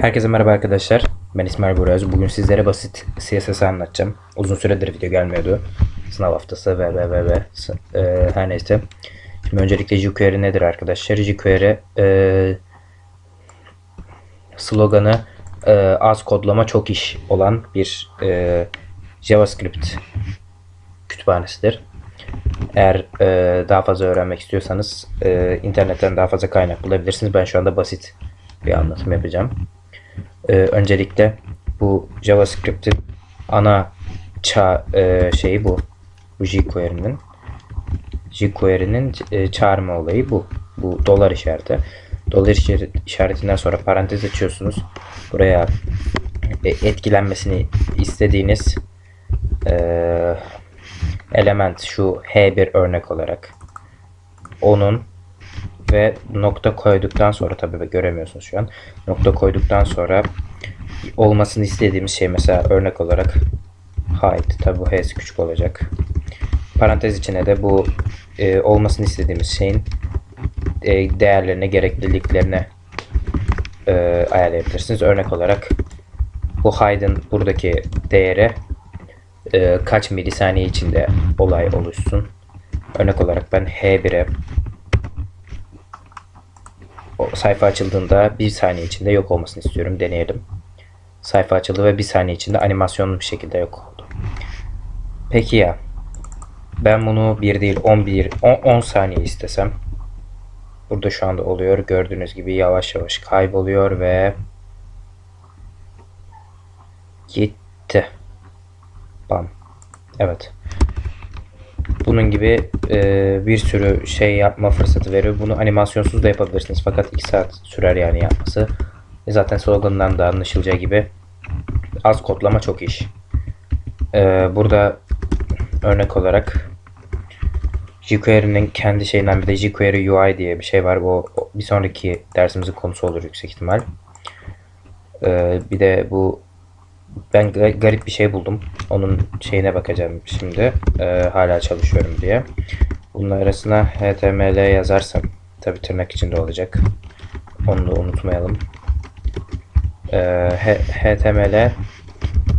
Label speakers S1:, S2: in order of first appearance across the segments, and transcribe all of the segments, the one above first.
S1: Herkese merhaba arkadaşlar. Ben İsmail Buraz. Bugün sizlere basit CSS anlatacağım. Uzun süredir video gelmiyordu. Sınav haftası ve ve ve ve e, her neyse. Şimdi öncelikle jQuery nedir arkadaşlar? jQuery e, sloganı e, az kodlama çok iş olan bir e, JavaScript kütüphanesidir. Eğer e, daha fazla öğrenmek istiyorsanız e, internetten daha fazla kaynak bulabilirsiniz. Ben şu anda basit bir anlatım yapacağım. Ee, öncelikle bu JavaScript'in ana ça e, şeyi bu. Bu jQuery'nin jQuery'nin e, çağırma olayı bu. Bu dolar işareti. Dolar işaret- işaretinden sonra parantez açıyorsunuz. Buraya e, etkilenmesini istediğiniz e, element şu H1 örnek olarak onun ve nokta koyduktan sonra tabii göremiyorsunuz şu an. Nokta koyduktan sonra olmasını istediğimiz şey mesela örnek olarak height tabii bu h'si küçük olacak. Parantez içine de bu e, olmasını istediğimiz şeyin e, değerlerine, gerekliliklerine e, ayarlayabilirsiniz. Örnek olarak bu height'ın buradaki değeri e, kaç milisaniye içinde olay oluşsun. Örnek olarak ben H1'e o sayfa açıldığında bir saniye içinde yok olmasını istiyorum. Deneyelim. Sayfa açıldı ve bir saniye içinde animasyonlu bir şekilde yok oldu. Peki ya ben bunu 1 değil 11 10, 10 saniye istesem burada şu anda oluyor. Gördüğünüz gibi yavaş yavaş kayboluyor ve gitti. Bam. Evet. Bunun gibi e, bir sürü şey yapma fırsatı veriyor. Bunu animasyonsuz da yapabilirsiniz. Fakat 2 saat sürer yani yapması. E zaten sloganından da anlaşılacağı gibi az kodlama çok iş. E, burada örnek olarak jQuery'nin kendi şeyinden bir de jQuery UI diye bir şey var. Bu bir sonraki dersimizin konusu olur yüksek ihtimal. E, bir de bu ben ga- garip bir şey buldum. Onun şeyine bakacağım şimdi. Ee, hala çalışıyorum diye. Bunun arasına HTML yazarsam tabi tırnak içinde olacak. Onu da unutmayalım. Ee, HTML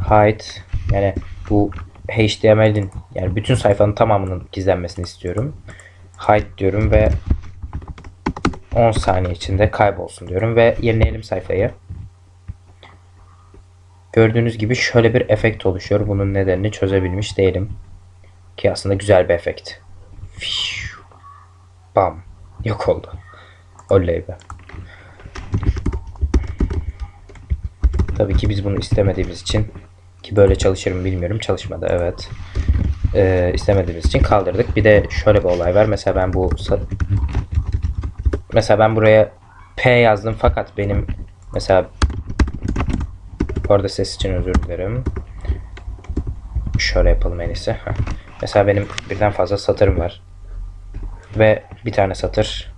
S1: height yani bu HTML'in yani bütün sayfanın tamamının gizlenmesini istiyorum. Height diyorum ve 10 saniye içinde kaybolsun diyorum ve yenileyelim sayfayı. Gördüğünüz gibi şöyle bir efekt oluşuyor. Bunun nedenini çözebilmiş değilim. Ki aslında güzel bir efekt. Bam. Yok oldu. Oley be. Tabii ki biz bunu istemediğimiz için ki böyle çalışır mı bilmiyorum. Çalışmadı evet. Ee, istemediğimiz için kaldırdık. Bir de şöyle bir olay var. Mesela ben bu mesela ben buraya P yazdım fakat benim mesela bu arada ses için özür dilerim. Şöyle yapalım en iyisi. Mesela benim birden fazla satırım var. Ve bir tane satır.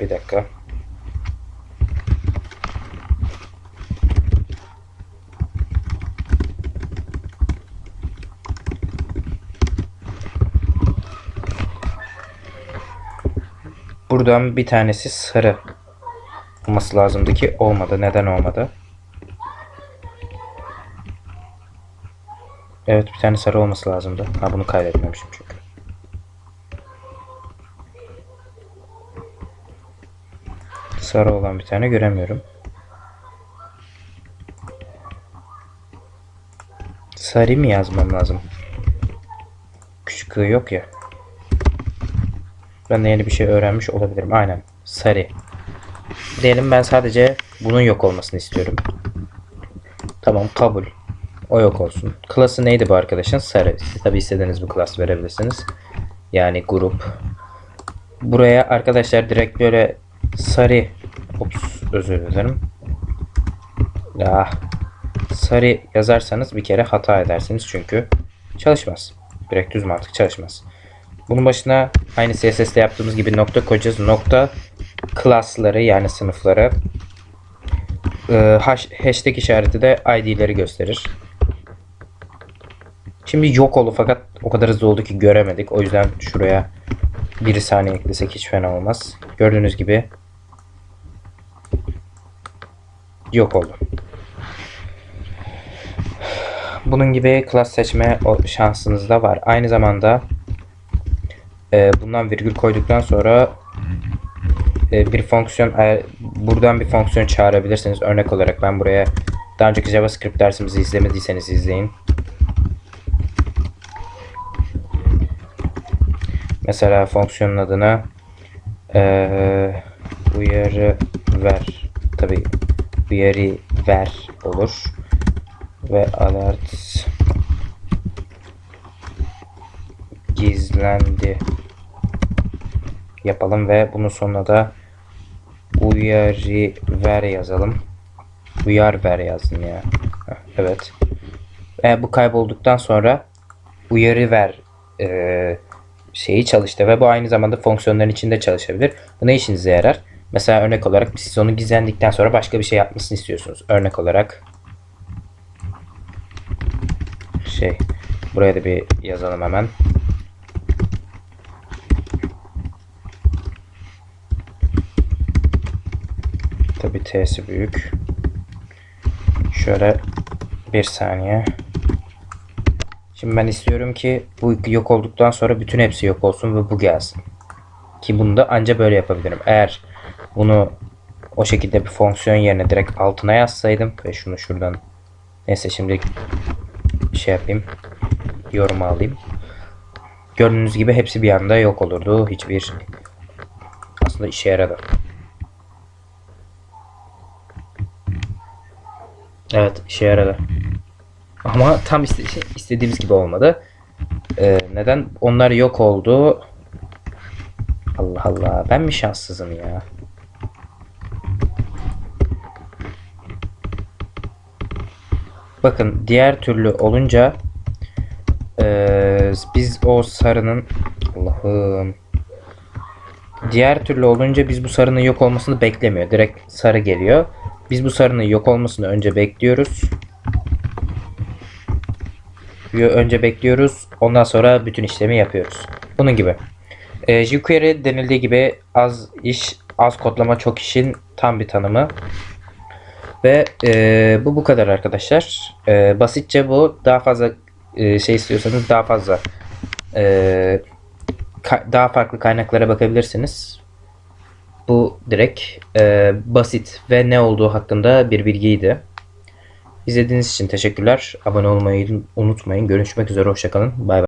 S1: Bir dakika. Buradan bir tanesi sarı olması lazımdı ki olmadı. Neden olmadı? Evet bir tane sarı olması lazımdı. Ha bunu kaydetmemişim çünkü. Sarı olan bir tane göremiyorum. Sarı mı yazmam lazım? Küçük yok ya. Ben de yeni bir şey öğrenmiş olabilirim. Aynen. Sarı. Diyelim ben sadece bunun yok olmasını istiyorum. Tamam kabul. O yok olsun. Klası neydi bu arkadaşın? Sarı. Siz tabi istediğiniz bir klas verebilirsiniz. Yani grup. Buraya arkadaşlar direkt böyle sarı Ops özür dilerim. Ya sarı yazarsanız bir kere hata edersiniz çünkü çalışmaz. Direkt düz mantık çalışmaz. Bunun başına aynı CSS'de yaptığımız gibi nokta koyacağız. Nokta klasları yani sınıfları e, hash, hashtag işareti de ID'leri gösterir. Şimdi yok oldu fakat o kadar hızlı oldu ki göremedik. O yüzden şuraya 1 saniye eklesek hiç fena olmaz. Gördüğünüz gibi yok oldu. Bunun gibi klas seçme şansınız da var. Aynı zamanda e, bundan virgül koyduktan sonra e, bir fonksiyon e, buradan bir fonksiyon çağırabilirsiniz. Örnek olarak ben buraya daha önceki JavaScript dersimizi izlemediyseniz izleyin. Mesela fonksiyonun adına eee uyarı ver. Tabi uyarı ver olur. Ve alert gizlendi yapalım ve bunun sonuna da uyarı ver yazalım. Uyar ver yazdım ya. Evet. E, bu kaybolduktan sonra uyarı ver e, şeyi çalıştı ve bu aynı zamanda fonksiyonların içinde çalışabilir. Bu ne işinize yarar? Mesela örnek olarak siz onu gizlendikten sonra başka bir şey yapmasını istiyorsunuz. Örnek olarak şey buraya da bir yazalım hemen. Tabi T'si büyük. Şöyle bir saniye. Şimdi ben istiyorum ki bu yok olduktan sonra bütün hepsi yok olsun ve bu gelsin. Ki bunu da anca böyle yapabilirim. Eğer bunu o şekilde bir fonksiyon yerine direkt altına yazsaydım ve şunu şuradan neyse şimdi şey yapayım yorum alayım. Gördüğünüz gibi hepsi bir anda yok olurdu. Hiçbir aslında işe yaradı. Evet işe yaradı. Ama tam iste- şey, istediğimiz gibi olmadı. Ee, neden? Onlar yok oldu. Allah Allah. Ben mi şanssızım ya? Bakın diğer türlü olunca ee, biz o sarının Allah'ım Diğer türlü olunca biz bu sarının yok olmasını beklemiyor. Direkt sarı geliyor. Biz bu sarının yok olmasını önce bekliyoruz. Yo- Önce bekliyoruz. Ondan sonra bütün işlemi yapıyoruz. Bunun gibi. E, jQuery denildiği gibi az iş, az kodlama çok işin tam bir tanımı. Ve e, bu bu kadar arkadaşlar. E, basitçe bu. Daha fazla e, şey istiyorsanız daha fazla e, daha farklı kaynaklara bakabilirsiniz. Bu direkt e, basit ve ne olduğu hakkında bir bilgiydi. İzlediğiniz için teşekkürler. Abone olmayı unutmayın. Görüşmek üzere. Hoşçakalın. Bay bay.